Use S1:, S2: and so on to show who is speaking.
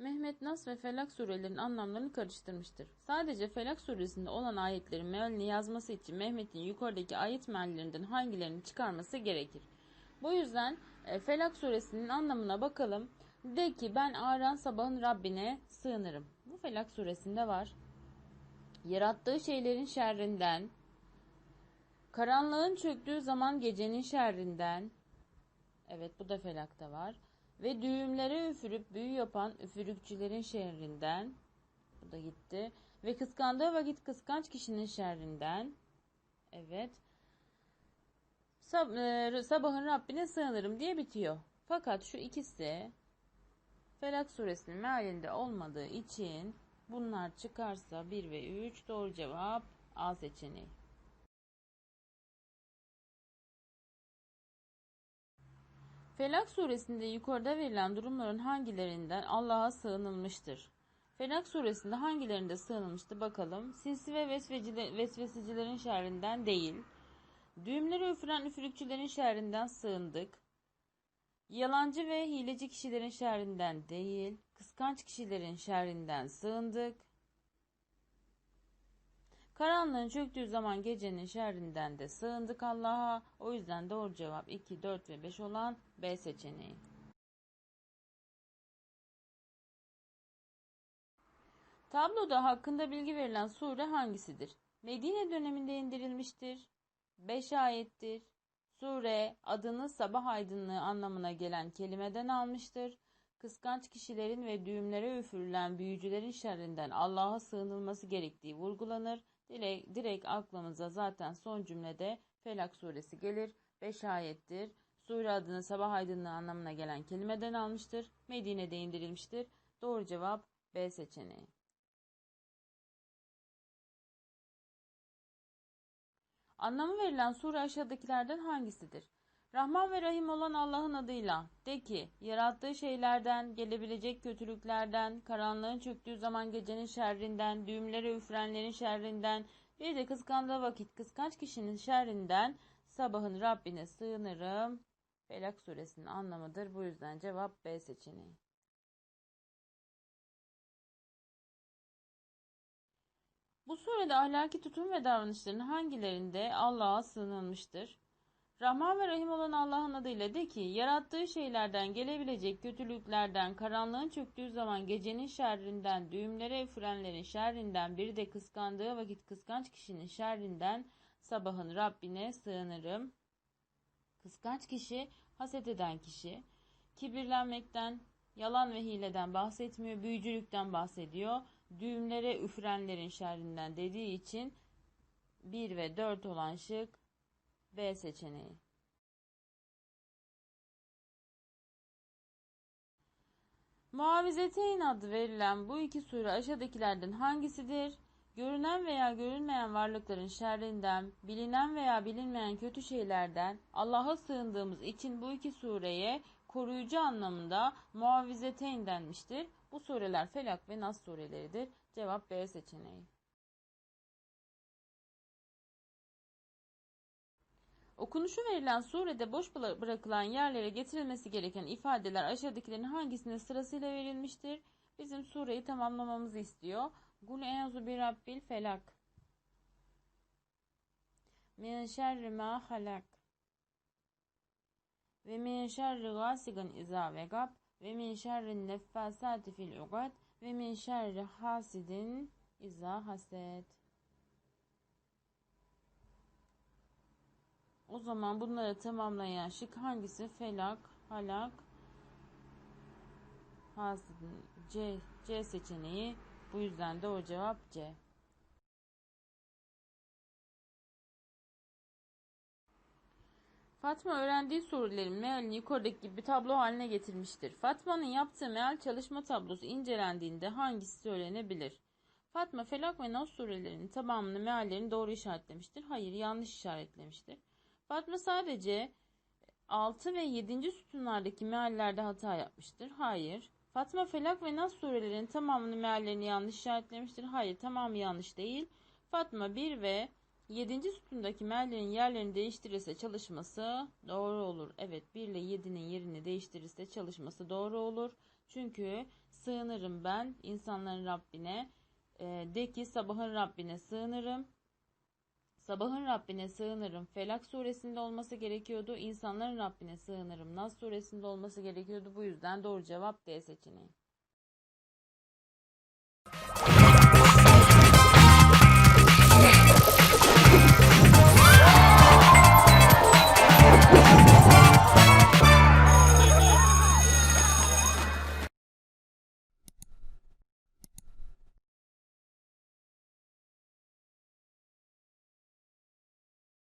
S1: Mehmet Nas ve Felak surelerinin anlamlarını karıştırmıştır. Sadece Felak suresinde olan ayetlerin mealini yazması için Mehmet'in yukarıdaki ayet meallerinden hangilerini çıkarması gerekir. Bu yüzden e, Felak suresinin anlamına bakalım. De ki ben Aran sabahın Rabbine sığınırım. Bu Felak suresinde var. Yarattığı şeylerin şerrinden, karanlığın çöktüğü zaman gecenin şerrinden, evet bu da Felak'ta var ve düğümlere üfürüp büyü yapan üfürükçülerin şerrinden bu da gitti ve kıskandığı vakit kıskanç kişinin şerrinden evet Sab e, sabahın Rabbine sığınırım diye bitiyor. Fakat şu ikisi Felak suresinin mealinde olmadığı için bunlar çıkarsa 1 ve 3 doğru cevap A seçeneği. Felak suresinde yukarıda verilen durumların hangilerinden Allah'a sığınılmıştır? Felak suresinde hangilerinde sığınılmıştı bakalım. Sinsi ve vesvesecilerin şerrinden değil. Düğümleri üfüren üfürükçülerin şerrinden sığındık. Yalancı ve hileci kişilerin şerrinden değil. Kıskanç kişilerin şerrinden sığındık. Karanlığın çöktüğü zaman gecenin şerrinden de sığındık Allah'a. O yüzden doğru cevap 2, 4 ve 5 olan B seçeneği. Tabloda hakkında bilgi verilen sure hangisidir? Medine döneminde indirilmiştir. 5 ayettir. Sure adını sabah aydınlığı anlamına gelen kelimeden almıştır. Kıskanç kişilerin ve düğümlere üfürülen büyücülerin şerrinden Allah'a sığınılması gerektiği vurgulanır. Direkt, direkt aklımıza zaten son cümlede Felak suresi gelir. 5 ayettir. Sure adını sabah aydınlığı anlamına gelen kelimeden almıştır. Medine'de indirilmiştir. Doğru cevap B seçeneği. Anlamı verilen sure aşağıdakilerden hangisidir? Rahman ve Rahim olan Allah'ın adıyla de ki yarattığı şeylerden, gelebilecek kötülüklerden, karanlığın çöktüğü zaman gecenin şerrinden, düğümlere üfrenlerin şerrinden, bir de kıskandığı vakit kıskanç kişinin şerrinden sabahın Rabbine sığınırım. Felak suresinin anlamıdır. Bu yüzden cevap B seçeneği. Bu surede ahlaki tutum ve davranışların hangilerinde Allah'a sığınılmıştır? Rahman ve Rahim olan Allah'ın adıyla de ki, yarattığı şeylerden gelebilecek kötülüklerden, karanlığın çöktüğü zaman gecenin şerrinden, düğümlere frenlerin şerrinden, biri de kıskandığı vakit kıskanç kişinin şerrinden, sabahın Rabbine sığınırım. Kıskanç kişi, haset eden kişi, kibirlenmekten, yalan ve hileden bahsetmiyor, büyücülükten bahsediyor. Düğümlere üfrenlerin şerrinden dediği için 1 ve 4 olan şık B seçeneği. Muavizeteyn adı verilen bu iki sure aşağıdakilerden hangisidir? Görünen veya görünmeyen varlıkların şerrinden, bilinen veya bilinmeyen kötü şeylerden Allah'a sığındığımız için bu iki sureye koruyucu anlamında muavizeteyn denmiştir. Bu sureler Felak ve Nas sureleridir. Cevap B seçeneği. Okunuşu verilen surede boş bırakılan yerlere getirilmesi gereken ifadeler aşağıdakilerin hangisine sırasıyla verilmiştir? Bizim sureyi tamamlamamızı istiyor. Kul enzu bir rabbil felak. Min şerri ma halak. Ve min şerri gasigan iza vegab. Ve min şerri neffasati fil ugad. Ve min şerri hasidin iza haset. O zaman bunları tamamlayan şık hangisi? Felak, halak, hasidin. C, C seçeneği. Bu yüzden de o cevap C. Fatma öğrendiği soruların mealini yukarıdaki gibi tablo haline getirmiştir. Fatma'nın yaptığı meal çalışma tablosu incelendiğinde hangisi söylenebilir? Fatma Felak ve Nas surelerinin tamamını meallerini doğru işaretlemiştir. Hayır yanlış işaretlemiştir. Fatma sadece 6 ve 7. sütunlardaki meallerde hata yapmıştır. Hayır. Fatma Felak ve Nas surelerinin tamamını meallerini yanlış işaretlemiştir. Hayır tamamı yanlış değil. Fatma 1 ve 7. sütundaki meallerin yerlerini değiştirirse çalışması doğru olur. Evet 1 ile 7'nin yerini değiştirirse çalışması doğru olur. Çünkü sığınırım ben insanların Rabbine. E, de ki sabahın Rabbine sığınırım. Sabahın Rabbine sığınırım. Felak suresinde olması gerekiyordu. İnsanların Rabbine sığınırım. Nas suresinde olması gerekiyordu. Bu yüzden doğru cevap D seçeneği.